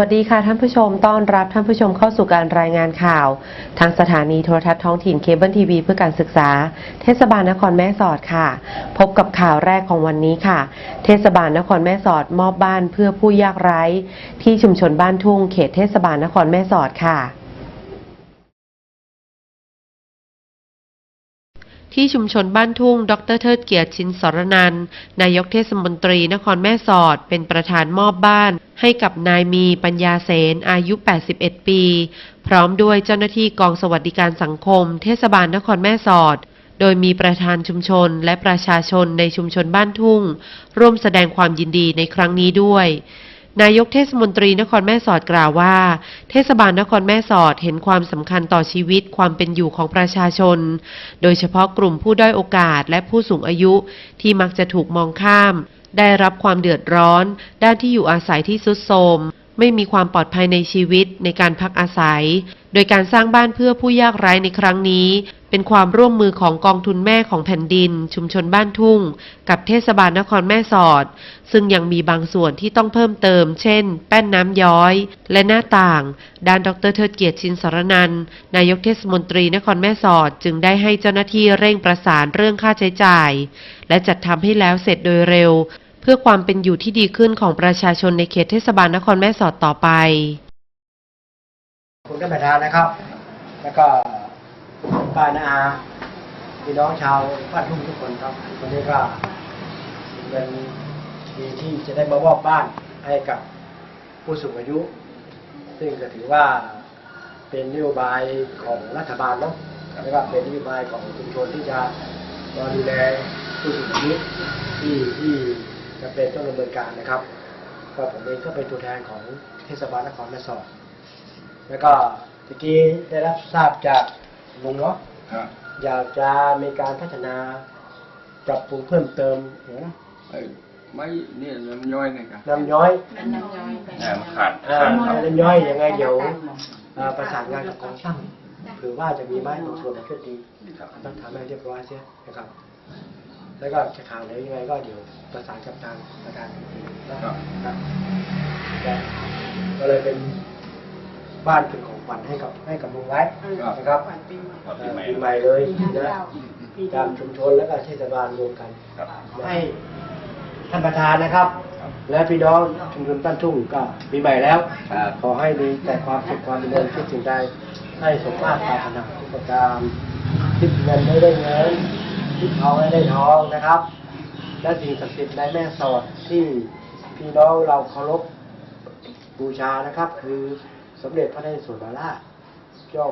วัสดีค่ะท่านผู้ชมต้อนรับท่านผู้ชมเข้าสู่การรายงานข่าว ทางสถานีโทรทัศน์ท้องถิ่นเคเบิลทีวีเพื่อการศึกษา เทศบาลนครแม่สอดค่ะ พบกับข่าวแรกของวันนี้ค่ะ เทศบาลนครแม่สอดมอบบ้านเพื่อผู้ยากไร้ ที่ชุมชนบ้านทุ่งเขตเทศบาลนครแม่สอดค่ะ ที่ชุมชนบ้านทุ่ง ดรเทิดเกียรติชินสรนัน นายกเทศมนตรีนครแม่สอด เป็นประธานมอบบ้าน ให้กับนายมีปัญญาเสนอายุ 81 ปี พร้อมด้วยเจ้าหน้าที่กองสวัสดิการสังคม เทศบาลนครแม่สอด โดยมีประธานชุมชนและประชาชนในชุมชนบ้านทุ่ง ร่วมแสดงความยินดีในครั้งนี้ด้วย นายกเทศมนตรีนครแม่สอดกล่าวว่า เทศบาลนครแม่สอดเห็นความสำคัญต่อชีวิตความเป็นอยู่ของประชาชน โดยเฉพาะกลุ่มผู้ด้อยโอกาสและผู้สูงอายุที่มักจะถูกมองข้าม ได้รับความเดือดร้อน ด้านที่อยู่อาศัยที่สุดโทรมไม่มีความปลอดภัยในชีวิตในการพักอาศัย โดยการสร้างบ้านเพื่อผู้ยากไร้ในครั้งนี้ เป็นความร่วมมือของกองทุนแม่ของแผ่นดิน ชุมชนบ้านทุ่ง กับเทศบาลนครแม่สอด ซึ่งยังมีบางส่วนที่ต้องเพิ่มเติม เช่น แป้นน้ำย้อย และหน้าต่าง ด้านดรเทิดเกียรติชินสารนัน นายกเทศมนตรีนครแม่สอดจึงได้ให้เจ้าหน้าที่เร่งประสานเรื่องค่าใช้จ่าย และจัดทำให้แล้วเสร็จโดยเร็ว เพื่อความเป็นอยู่ที่ดีขึ้นของประชาชนในเขตเทศบาลนครแม่สอดต่อไป คุณท่านประธานนะครับ แล้วก็ ป้านาอาพี่น้องชาวบ้านทุ่งทุกคนครับวันนี้ก็เป็นดีที่จะได้มามอบบ้านให้กับผู้สูงอายุ ซึ่งก็ถือว่าเป็นนโยบายของรัฐบาลเนาะแล้วก็เป็นนโยบายของชุมชนที่จะมาดูแลผู้สูงอายุที่ที่จะเป็นต้องดำเนินการนะครับ ก็ผมเองก็เป็นตัวแทนของเทศบาลนครแม่สอดแล้วก็ตะกี้ได้รับทราบจาก ลุงเนาะครับอยากจะมีการพัฒนาปรับปรุงเพิ่มเติมเห็นไหมไอ้ไม่เนี่ยน้ำย่อยนี่ครับน้ำย้อยน้ำขาดอ่าน้ำย้อยยังไงเดี๋ยวอ่าประสานงานกับกองช่างหรือว่าจะมีไม้บางส่วนมาช่วยตีครับต้องทำให้เรียบร้อยเสียนะครับ แล้วก็จะข่าวไหนยังไงก็เดี๋ยวประสานกับทางประธานอีกทีนะครับครับก็ก็เลยเป็นบ้านเป็นของข วัญให้กับให้กับลุงไว้นะครับครับเอ่อปีใหม่เลยนะตามชุมชนแล้วก็เทศบาลรวมกันครับให้ท่านประธานนะครับ และพี่น้องชุมชนบ้านทุ่งก็ปีใหม่แล้วครับขอให้มีแต่ความสุขความเจริญทุกสิ่งใดให้สมมาตรปรารถนาทุกประการคิดเงินได้ได้เงินคิดทองได้ได้ทองนะครับ และสิ่งศักดิ์สิทธิ์ในแม่สอดที่พี่น้องเราเคารพบูชานะครับ คือ สมเด็จพระนเรศวรมาราชเจ้า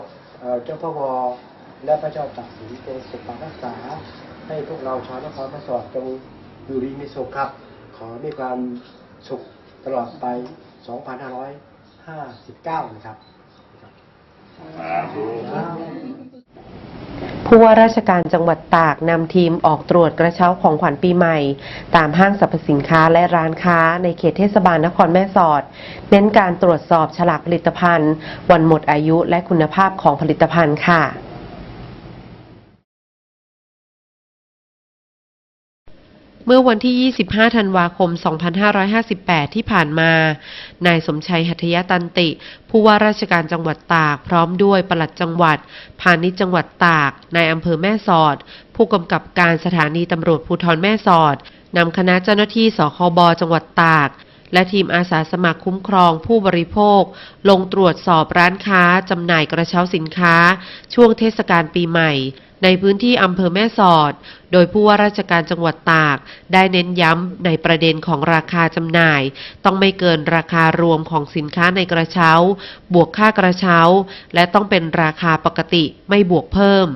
เจ้าพ่อวอและพระเจ้าตากสินจงปกปักรักษา ให้พวกเราชาวนครแม่สอดจงอยู่ดีมีสุขครับ ขอมีความสุขตลอดไป 2559 นะครับสาธุ ผู้ว่าราชการจังหวัดตากนำทีมออกตรวจกระเช้าของขวัญปีใหม่ ตามห้างสรรพสินค้าและร้านค้าในเขตเทศบาลนครแม่สอด เน้นการตรวจสอบฉลากผลิตภัณฑ์ วันหมดอายุและคุณภาพของผลิตภัณฑ์ค่ะ เมื่อวันที่ 25 ธันวาคม 2558 ที่ผ่านมา นายสมชัยหัตยตันติ ผู้ว่าราชการจังหวัดตาก พร้อมด้วยปลัดจังหวัด พาณิชย์จังหวัดตาก นายอำเภอแม่สอด ผู้กำกับการสถานีตำรวจภูธรแม่สอดนำคณะเจ้าหน้าที่สคบจังหวัดตากและทีมอาสาสมัครคุ้มครองผู้บริโภค ลงตรวจสอบร้านค้าจำหน่ายกระเช้าสินค้า ช่วงเทศกาลปีใหม่ ในพื้นที่อำเภอแม่สอด โดยผู้ว่าราชการจังหวัดตาก ได้เน้นย้ำในประเด็นของราคาจำหน่าย ต้องไม่เกินราคารวมของสินค้าในกระเช้า บวกค่ากระเช้า และต้องเป็นราคาปกติไม่บวกเพิ่ม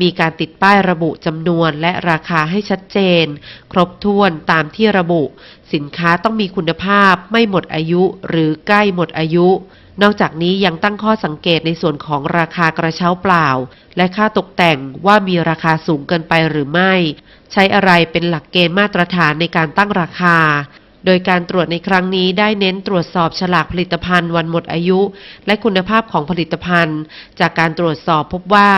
มีการติดป้ายระบุจำนวนและราคาให้ชัดเจน ครบถ้วนตามที่ระบุ สินค้าต้องมีคุณภาพไม่หมดอายุหรือใกล้หมดอายุ นอกจากนี้ยังตั้งข้อสังเกตในส่วนของราคากระเช้าเปล่า และค่าตกแต่งว่ามีราคาสูงเกินไปหรือไม่ ใช้อะไรเป็นหลักเกณฑ์มาตรฐานในการตั้งราคา โดยการตรวจในครั้งนี้ได้เน้นตรวจสอบฉลากผลิตภัณฑ์วันหมดอายุ และคุณภาพของผลิตภัณฑ์ จากการตรวจสอบพบว่า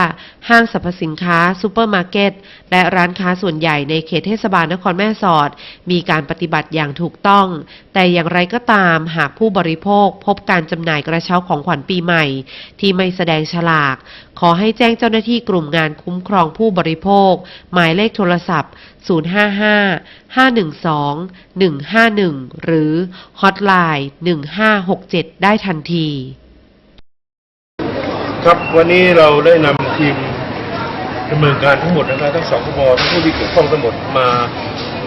ห้างสรรพสินค้าซูเปอร์มาร์เก็ตและร้านค้าส่วนใหญ่ในเขตเทศบาลนครแม่สอด มีการปฏิบัติอย่างถูกต้อง แต่อย่างไรก็ตามหากผู้บริโภคพบการจำหน่ายกระเช้าของขวัญปีใหม่ ที่ไม่แสดงฉลาก ขอให้แจ้งเจ้าหน้าที่กลุ่มงานคุ้มครองผู้บริโภค หมายเลขโทรศัพท์ 055 512 151 หรือฮอตไลน์1567 ได้ทันที ครับวันนี้เราได้นำทีมดำเนินการทั้งหมดนะครับทั้งสองขบทั้งผู้ที่เกี่ยวข้องทั้งหมดมา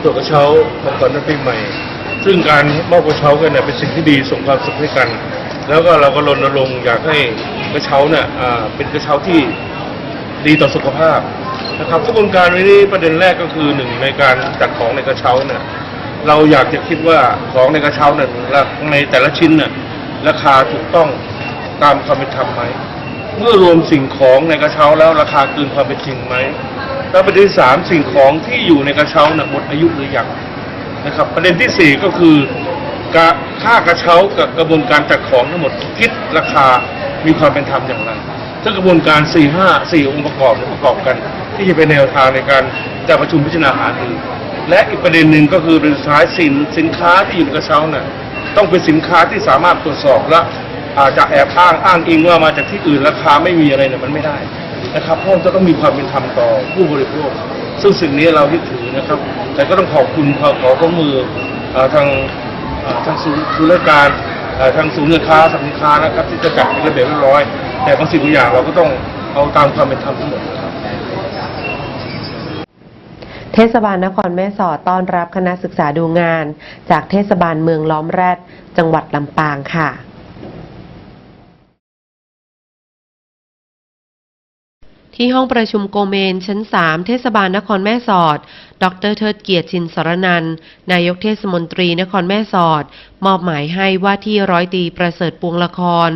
ตรวจกระเช้าของขวัญวันปีใหม่ ซึ่งการมอบกระเช้ากันเนี่ยเป็นสิ่งที่ดีส่งความสุขให้กัน แล้วก็เราก็รณรงค์อยากให้กระเช้าเนี่ยอ่าเป็นกระเช้าที่ดีต่อสุขภาพ นะครับกระบวนการนี้ประเด็นแรกก็คือหนึ่งในการจัดของในกระเช้าเนี่ยเราอยากจะคิดว่าของในกระเช้าเนี่ยในแต่ละชิ้นเนี่ยราคาถูกต้องตามความเป็นธรรมไหมเมื่อรวมสิ่งของในกระเช้าแล้วราคาเกินความเป็นจริงไหมแล้วประเด็นที่สามสิ่งของที่อยู่ในกระเช้าน่ะหมดอายุหรือยังนะครับ ประเด็นที่สี่ก็คือค่ากระเช้ากับกระบวนการจัดของทั้งหมดคิดราคามีความเป็นธรรมอย่างไรถ้ากระบวนการสี่ห้าสี่องค์ประกอบประกอบกัน ที่จะเป็นแนวทางในการจัดประชุมพิจารณาหารือและอีกประเด็นหนึ่งก็คือเป็นสุดท้ายสินสินค้าที่อยู่ในกระเช้าน่ะต้องเป็นสินค้าที่สามารถตรวจสอบและอาจจะแอบอ้างอ้างอิงว่ามาจากที่อื่นราคาไม่มีอะไรเนี่ยมันไม่ได้นะครับเพราะจะต้องมีความเป็นธรรมต่อผู้บริโภค ซึ่งสิ่งนี้เรายึดถือนะครับ แต่ก็ต้องขอบคุณขอขอข้อมืออทางทางศูนย์ธุรการทางศูนย์เงินค้าสินค้านะครับที่จะจัดเป็นระเบียบเรียบร้อย แต่บางสิ่งบางอย่างเราก็ต้องเอาตามความเป็นธรรมทั้งหมดนะครับ เทศบาลนครแม่สอดต้อนรับคณะศึกษาดูงาน จากเทศบาลเมืองล้อมแรด จังหวัดลำปางค่ะ ที่ห้องประชุมโกเมน ชั้น 3 เทศบาลนครแม่สอด ดรเทิดเกียรติชินสรนัน นายกเทศมนตรีนครแม่สอด มอบหมายให้ว่าที่ร้อยตีประเสริฐปวงละคร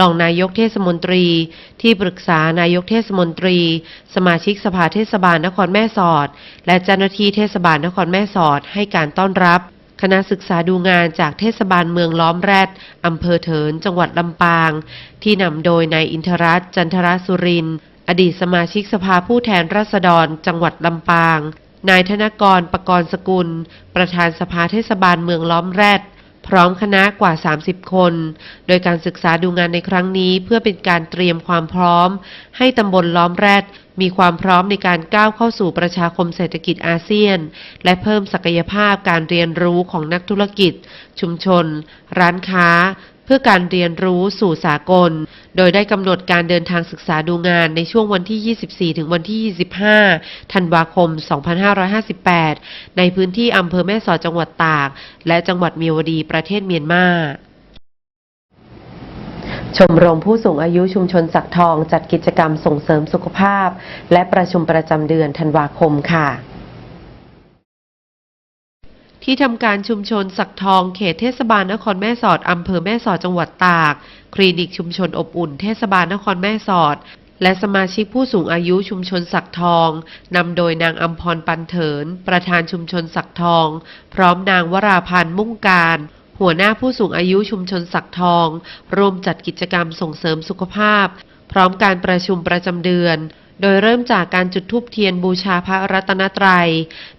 รองนายกเทศมนตรี ที่ปรึกษานายกเทศมนตรี สมาชิกสภาเทศบาลนครแม่สอด และเจ้าหน้าที่เทศบาลนครแม่สอดให้การต้อนรับคณะศึกษาดูงานจากเทศบาลเมืองล้อมแรด อำเภอเถิน จังหวัดลำปาง ที่นำโดยนายอินทรัตจันทรสุรินทร์ อดีตสมาชิกสภาผู้แทนราษฎร จังหวัดลำปาง นายธนกรประกรณ์สกุล ประธานสภาเทศบาลเมืองล้อมแรด พร้อมคณะกว่า 30 คน โดยการศึกษาดูงานในครั้งนี้เพื่อเป็นการเตรียมความพร้อม ให้ตำบลล้อมแรด มีความพร้อมในการก้าวเข้าสู่ประชาคมเศรษฐกิจอาเซียน และเพิ่มศักยภาพการเรียนรู้ของนักธุรกิจ ชุมชน ร้านค้า พื่อการเรียนรู้สู่สากล โดยได้กำหนดการเดินทางศึกษาดูงานในช่วงวันที่ 24 ถึงวันที่ 25 ธันวาคม 2558 ในพื้นที่อำเภอแม่สอดจังหวัดตาก และจังหวัดเมียวดีประเทศเมียนมาชมรมผู้สูงอายุชุมชนสักทองจัดกิจกรรมส่งเสริมสุขภาพ และประชุมประจำเดือนธันวาคมค่ะ ที่ทำการชุมชนสักทองเขตเทศบาลนครแม่สอดอำเภอแม่สอดจังหวัดตาก คลินิกชุมชนอบอุ่นเทศบาลนครแม่สอด และสมาชิกผู้สูงอายุชุมชนสักทองนำโดยนางอัมพรปันเถิน ประธานชุมชนสักทอง พร้อมนางวราพันธ์มุ่งการหัวหน้าผู้สูงอายุชุมชนสักทองร่วมจัดกิจกรรมส่งเสริมสุขภาพ พร้อมการประชุมประจำเดือน โดยเริ่มจากการจุดธูปเทียนบูชาพระรัตนตรัย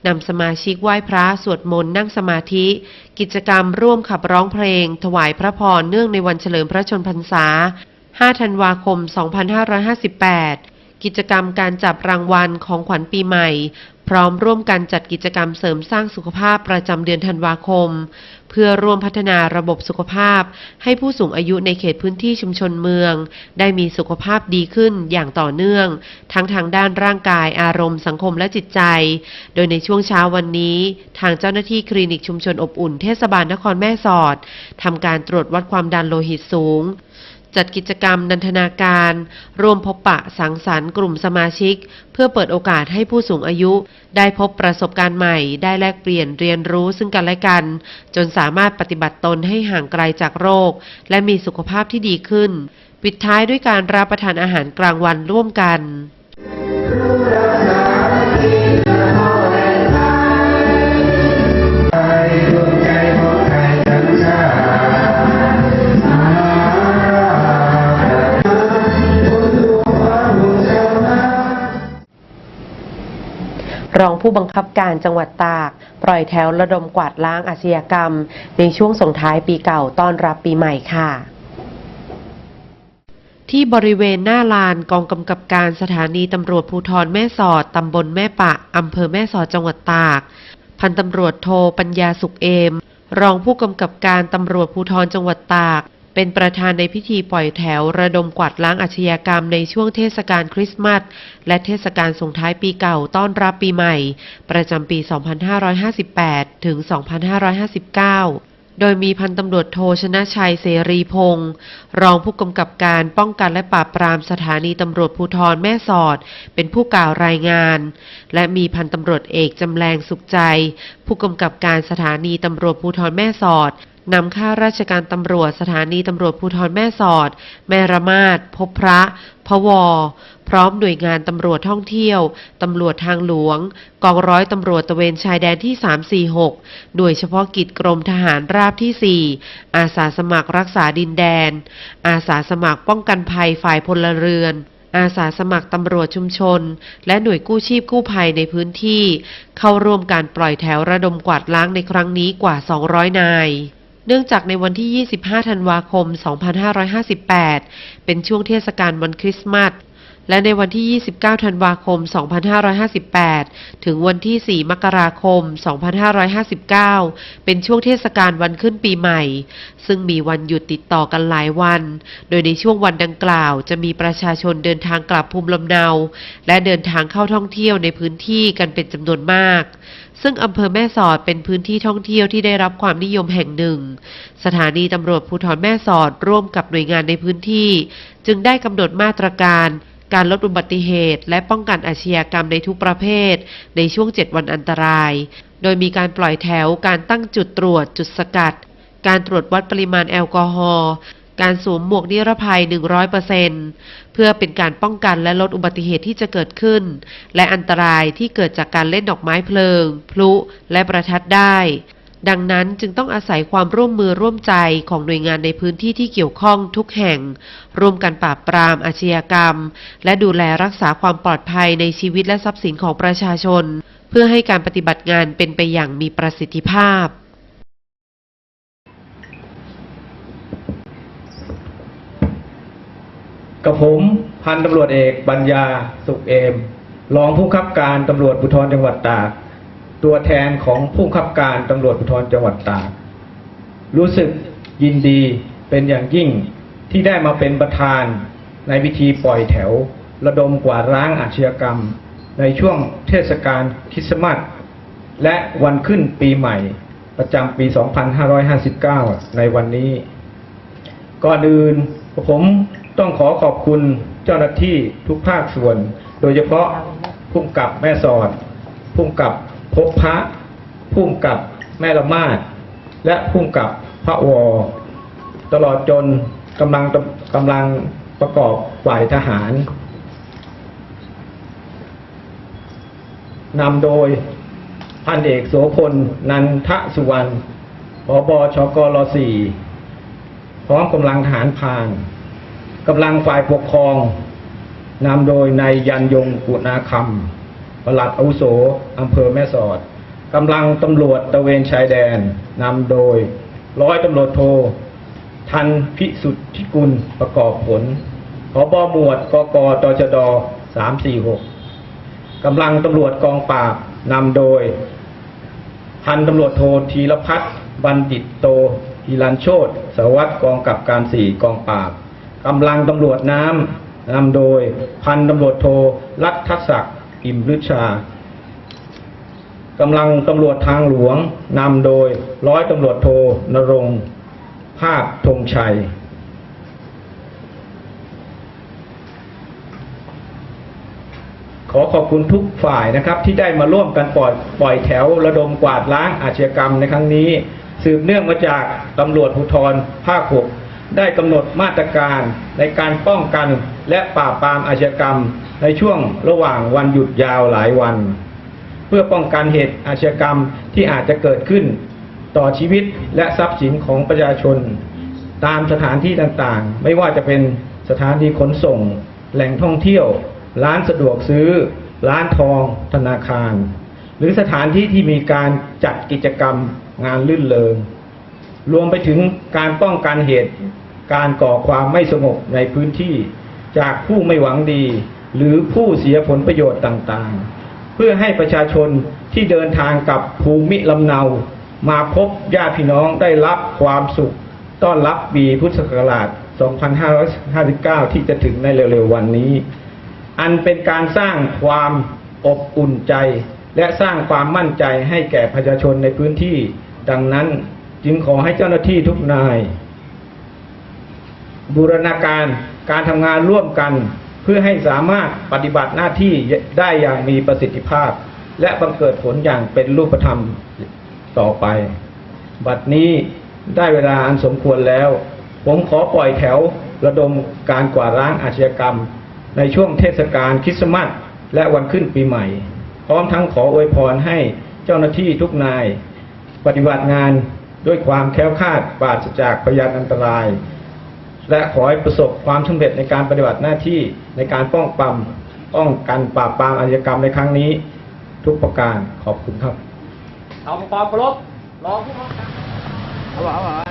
นำสมาชิกไหว้พระสวดมนต์นั่งสมาธิ กิจกรรมร่วมขับร้องเพลง ถวายพระพรเนื่องในวันเฉลิมพระชนพรรษา 5 ธันวาคม 2558 กิจกรรมการจับรางวัลของขวัญปีใหม่ พร้อมร่วมกันจัดกิจกรรมเสริมสร้างสุขภาพประจำเดือนธันวาคม เพื่อร่วมพัฒนาระบบสุขภาพ ให้ผู้สูงอายุในเขตพื้นที่ชุมชนเมือง ได้มีสุขภาพดีขึ้นอย่างต่อเนื่อง ทั้งทางด้านร่างกายอารมณ์สังคมและจิตใจ โดยในช่วงเช้าวันนี้ ทางเจ้าหน้าที่คลินิกชุมชนอบอุ่นเทศบาลนครแม่สอดทำการตรวจวัดความดันโลหิตสูง จัดกิจกรรมนันทนาการ ร่วมพบปะสังสรรค์กลุ่มสมาชิก เพื่อเปิดโอกาสให้ผู้สูงอายุ ได้พบประสบการณ์ใหม่ ได้แลกเปลี่ยนเรียนรู้ซึ่งกันและกัน จนสามารถปฏิบัติตนให้ห่างไกลจากโรค และมีสุขภาพที่ดีขึ้น ปิดท้ายด้วยการรับประทานอาหารกลางวันร่วมกัน รองผู้บังคับการจังหวัดตาก ปล่อยแถวระดมกวาดล้างอาชญากรรม ในช่วงส่งท้ายปีเก่าต้อนรับปีใหม่ค่ะที่บริเวณหน้าลานกองกำกับการสถานีตำรวจภูธรแม่สอด ตำบลแม่ปะ อำเภอแม่สอดจังหวัดตาก พันตำรวจโทปัญญาสุขเอม รองผู้กำกับการตำรวจภูธรจังหวัดตาก เป็นประธานในพิธีปล่อยแถวระดมกวาดล้างอาชญากรรมในช่วงเทศกาลคริสต์มาส และเทศกาลส่งท้ายปีเก่าต้อนรับปีใหม่ ประจำปี 2558 ถึง 2559โดยมีพันตำรวจโทชนะชัยเสรีพงศ์รองผู้กำกับการป้องกันและปราบปรามสถานีตำรวจภูธรแม่สอด เป็นผู้กล่าวรายงาน และมีพันตำรวจเอกจำแรงสุขใจ ผู้กำกับการสถานีตำรวจภูธรแม่สอด นำข้าราชการตำรวจสถานีตำรวจภูธรแม่สอด แม่ระมาด พบพระ พวพร้อมหน่วยงานตำรวจท่องเที่ยว ตำรวจทางหลวง กองร้อยตำรวจตระเวนชายแดนที่ 346 หน่วยเฉพาะกิจกรมทหารราบที่ 4 อาสาสมัครรักษาดินแดน อาสาสมัครป้องกันภัยฝ่ายพลเรือนอาสาสมัครตำรวจชุมชน และหน่วยกู้ชีพกู้ภัยในพื้นที่ เข้าร่วมการปล่อยแถวระดมกวาดล้างในครั้งนี้กว่า 200 นาย เนื่องจากในวันที่ 25 ธันวาคม 2558 เป็นช่วงเทศกาลวันคริสต์มาส และในวันที่ 29 ธันวาคม 2558 ถึงวันที่ 4 มกราคม 2559 เป็นช่วงเทศกาลวันขึ้นปีใหม่ ซึ่งมีวันหยุดติดต่อกันหลายวัน โดยในช่วงวันดังกล่าว จะมีประชาชนเดินทางกลับภูมิลำเนา และเดินทางเข้าท่องเที่ยวในพื้นที่กันเป็นจำนวนมาก ซึ่งอำเภอแม่สอดเป็นพื้นที่ท่องเที่ยวที่ได้รับความนิยมแห่งหนึ่ง สถานีตำรวจภูธรแม่สอดร่วมกับหน่วยงานในพื้นที่ จึงได้กำหนดมาตรการการลดอุบัติเหตุ และป้องกันอาชญากรรมในทุกประเภท ในช่วง 7 วันอันตราย โดยมีการปล่อยแถว การตั้งจุดตรวจ จุดสกัด การตรวจวัดปริมาณแอลกอฮอล์ การสวมหมวกนิรภัย 100%เพื่อเป็นการป้องกันและลดอุบัติเหตุที่จะเกิดขึ้น และอันตรายที่เกิดจากการเล่นดอกไม้เพลิง พลุ และประทัดได้ ดังนั้นจึงต้องอาศัยความร่วมมือร่วมใจของหน่วยงานในพื้นที่ที่เกี่ยวข้องทุกแห่ง ร่วมกันปราบปรามอาชญากรรม และดูแลรักษาความปลอดภัยในชีวิตและทรัพย์สินของประชาชน เพื่อให้การปฏิบัติงานเป็นไปอย่างมีประสิทธิภาพกับผมพันตำรวจเอก ปัญญาสุขเอม รองผู้บังคับการตำรวจภูธรจังหวัดตาก ตัวแทนของผู้บังคับการตำรวจภูธรจังหวัดตากรู้สึกยินดีเป็นอย่างยิ่งที่ได้มาเป็นประธานในพิธีปล่อยแถว ระดมกวาดล้างอาชญากรรม ในช่วงเทศกาลคริสต์มาสและวันขึ้นปีใหม่ประจำปี 2559 ในวันนี้ ก่อนอื่นผมต้องขอขอบคุณเจ้าหน้าที่ทุกภาคส่วน โดยเฉพาะพุ่มกับแม่สอดพุ่มกับ พบพระพุ่มกับแม่ละมาดและพุ่มกับพระวอตลอดจนกำลังกำลังประกอบฝ่ายทหารนำโดยพันเอกโสพลนันทสุวรรณผบชกรสี่พร้อมกำลังทหารพานกำลังฝ่ายปกครองนำโดยนายยันยงกุณาคำ ปลัดอาวุโสอำเภอแม่สอดกำลังตำรวจตะเวนชายแดนนำโดยร้อยตำรวจโท ทันพิสุทธิกุลประกอบผลผบหมวดกกตชด346กำลังตำรวจกองปราบนำโดย พันตำรวจโทธีรพัฒน์บัณฑิตโตฮิรันโชตสวัตรกองกับการสี่กองปราบกำลังตำรวจน้ำนำโดย พันตำรวจโทรัฐศักดิ์ อิมฤชากำลังตำรวจทางหลวงนำโดยร้อยตำรวจโทนรงภาคธงชัย ขอขอบคุณทุกฝ่ายนะครับ ที่ได้มาร่วมกันปล่อยปล่อยแถวระดมกวาดล้างอาชญากรรมในครั้งนี้ สืบเนื่องมาจากตำรวจภูธรภาคหก ได้กำหนดมาตรการในการป้องกันและปราบปรามอาชญากรรมในช่วงระหว่างวันหยุดยาวหลายวัน เพื่อป้องกันเหตุอาชญากรรมที่อาจจะเกิดขึ้น ต่อชีวิตและทรัพย์สินของประชาชน ตามสถานที่ต่างๆ ไม่ว่าจะเป็นสถานที่ขนส่ง แหล่งท่องเที่ยว ร้านสะดวกซื้อ ร้านทอง ธนาคาร หรือสถานที่ที่มีการจัดกิจกรรมงานลื่นเริงรวมไปถึงการป้องกันเหตุ การก่อความไม่สงบในพื้นที่ จากผู้ไม่หวังดี หรือผู้เสียผลประโยชน์ต่างๆ เพื่อให้ประชาชนที่เดินทางกับภูมิลำเนา มาพบญาติพี่น้องได้รับความสุข ต้อนรับปีพุทธศักราช 2559 ที่จะถึงในเร็วๆวันนี้ อันเป็นการสร้างความอบอุ่นใจ และสร้างความมั่นใจให้แก่ประชาชนในพื้นที่ ดังนั้นจึงขอให้เจ้าหน้าที่ทุกนาย บูรณาการการทำงานร่วมกัน เพื่อให้สามารถปฏิบัติหน้าที่ได้อย่างมีประสิทธิภาพ และบังเกิดผลอย่างเป็นรูปธรรมต่อไป บัดนี้ได้เวลาอันสมควรแล้ว ผมขอปล่อยแถวระดมการกวาดล้างอาชญากรรม ในช่วงเทศกาลคริสต์มาสและวันขึ้นปีใหม่ พร้อมทั้งขออวยพรให้เจ้าหน้าที่ทุกนาย ปฏิบัติงานด้วยความแคล้วคาดปราศจากพยานอันตราย และขอให้ประสบความสำเร็จในการปฏิบัติหน้าที่ในการป้องปรามป้องกันปราบปรามอาชญากรรมในครั้งนี้ ทุกประการขอบคุณครับเอาความเคารพรองผู้บังคับเขาบอกเขาบอกว่า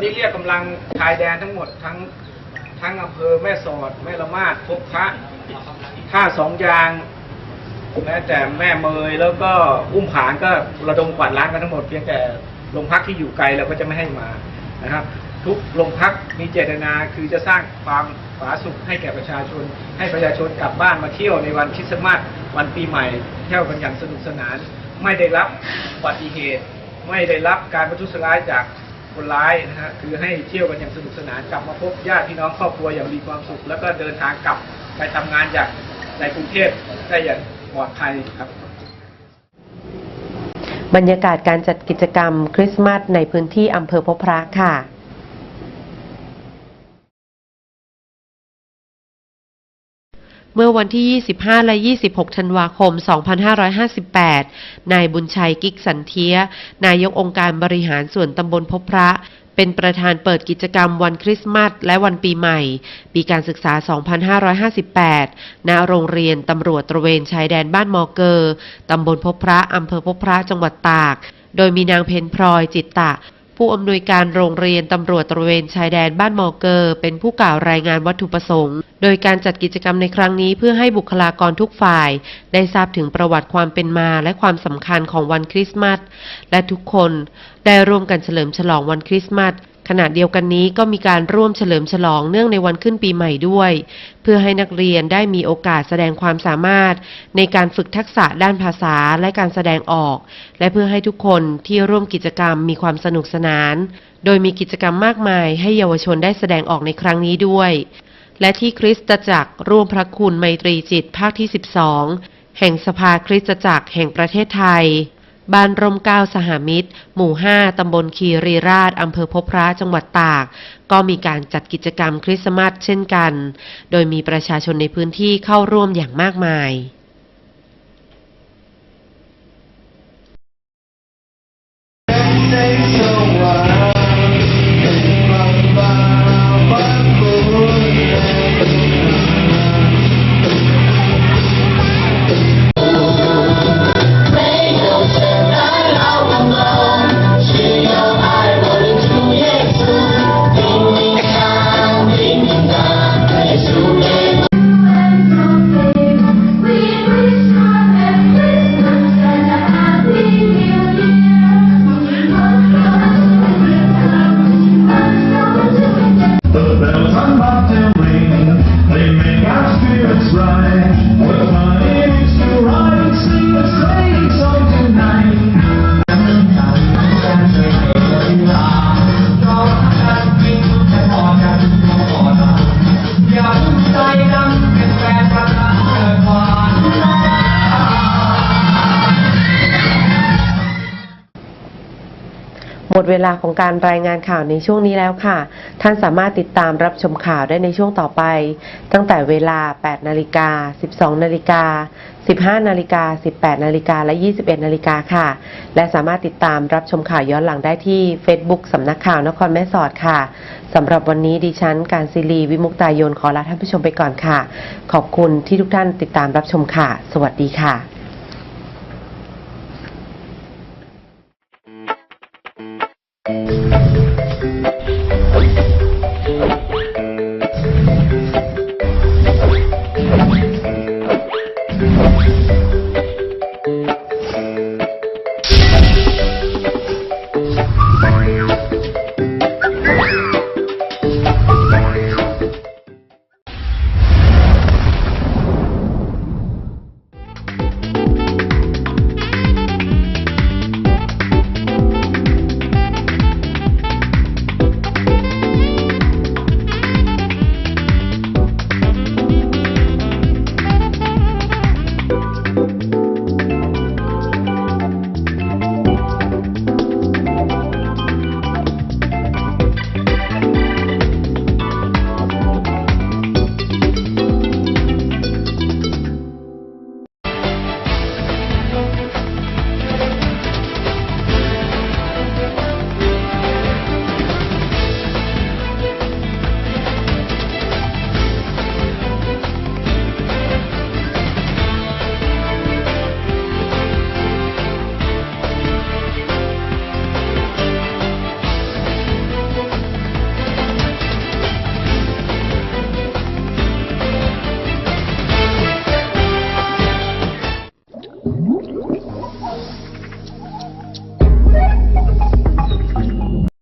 นนี้เรียกกำลังชายแดนทั้งหมดทั้งทั้งอำเภอแม่สอดแม่ละมาดพบพระท่าสองยางแม้แต่แม่เมยแล้วก็อุ้มผางก็ระดมกวาดล้างกันทั้งหมดเพียงแต่โรงพักที่อยู่ไกลเราก็จะไม่ให้มานะครับ ทุกโรงพักมีเจตนาคือจะสร้างความผาสุกให้แก่ประชาชน ให้ประชาชนกลับบ้านมาเที่ยวในวันคริสต์มาสวันปีใหม่เที่ยวกันอย่างสนุกสนาน ไม่ได้รับอุบัติเหตุ ไม่ได้รับการประทุษร้ายจาก คนร้ายนะฮะคือให้เที่ยวกันอย่างสนุกสนานกลับมาพบญาติพี่น้องครอบครัวอย่างมีความสุข แล้วก็เดินทางกลับไปทำงานจากในกรุงเทพได้อย่างปลอดภัยครับ บรรยากาศการจัดกิจกรรมคริสต์มาสในพื้นที่อำเภอพบพระค่ะ มื่อวันที่ 25 และ 26 ธันวาคม 2558 นายบุญชัยกิกสันเทีย นายกองค์การบริหารส่วนตำบลพบพระ เป็นประธานเปิดกิจกรรมวันคริสต์มาสและวันปีใหม่ ปีการศึกษา 2558 ณ โรงเรียนตำรวจตระเวนชายแดนบ้านมอเกอร์ ตำบลพบพระ อำเภอพบพระ จังหวัดตาก โดยมีนางเพนพลอยจิตตะ ผู้อำนวยการโรงเรียนตำรวจตระเวนชายแดนบ้านมอเกอร์ เป็นผู้กล่าวรายงานวัตถุประสงค์ โดยการจัดกิจกรรมในครั้งนี้เพื่อให้บุคลากรทุกฝ่าย ได้ทราบถึงประวัติความเป็นมาและความสำคัญของวันคริสต์มาส และทุกคนได้ร่วมกันเฉลิมฉลองวันคริสต์มาส ขณะเดียวกันนี้ก็มีการร่วมเฉลิมฉลองเนื่องในวันขึ้นปีใหม่ด้วย เพื่อให้นักเรียนได้มีโอกาสแสดงความสามารถ ในการฝึกทักษะด้านภาษาและการแสดงออก และเพื่อให้ทุกคนที่ร่วมกิจกรรมมีความสนุกสนาน โดยมีกิจกรรมมากมาย ให้เยาวชนได้แสดงออกในครั้งนี้ด้วย และที่คริสตจักรร่วมพระคุณไมตรีจิตภาคที่ 12 แห่งสภาคริสตจักรแห่งประเทศไทย บ้านร่มก้าวสหมิตร หมู่ 5 ตำบลคีรีราช อำเภอพบพระจังหวัดตาก ก็มีการจัดกิจกรรมคริสต์มาสเช่นกัน โดยมีประชาชนในพื้นที่เข้าร่วมอย่างมากมาย The เวลาของการรายงานข่าวในช่วงนี้แล้วค่ะ ท่านสามารถติดตามรับชมข่าวได้ในช่วงต่อไป ตั้งแต่เวลา 8 นาฬิกา 12 นาฬิกา 15 นาฬิกา 18 นาฬิกา และ 21 นาฬิกาค่ะ และสามารถติดตามรับชมข่าวย้อนหลังได้ที่ Facebook สำนักข่าวนครแม่สอดค่ะสำหรับวันนี้ดิฉัน การศิรีวิมุกตายนขอลาท่านผู้ชมไปก่อนค่ะ ขอบคุณที่ทุกท่านติดตามรับชมค่ะ สวัสดีค่ะ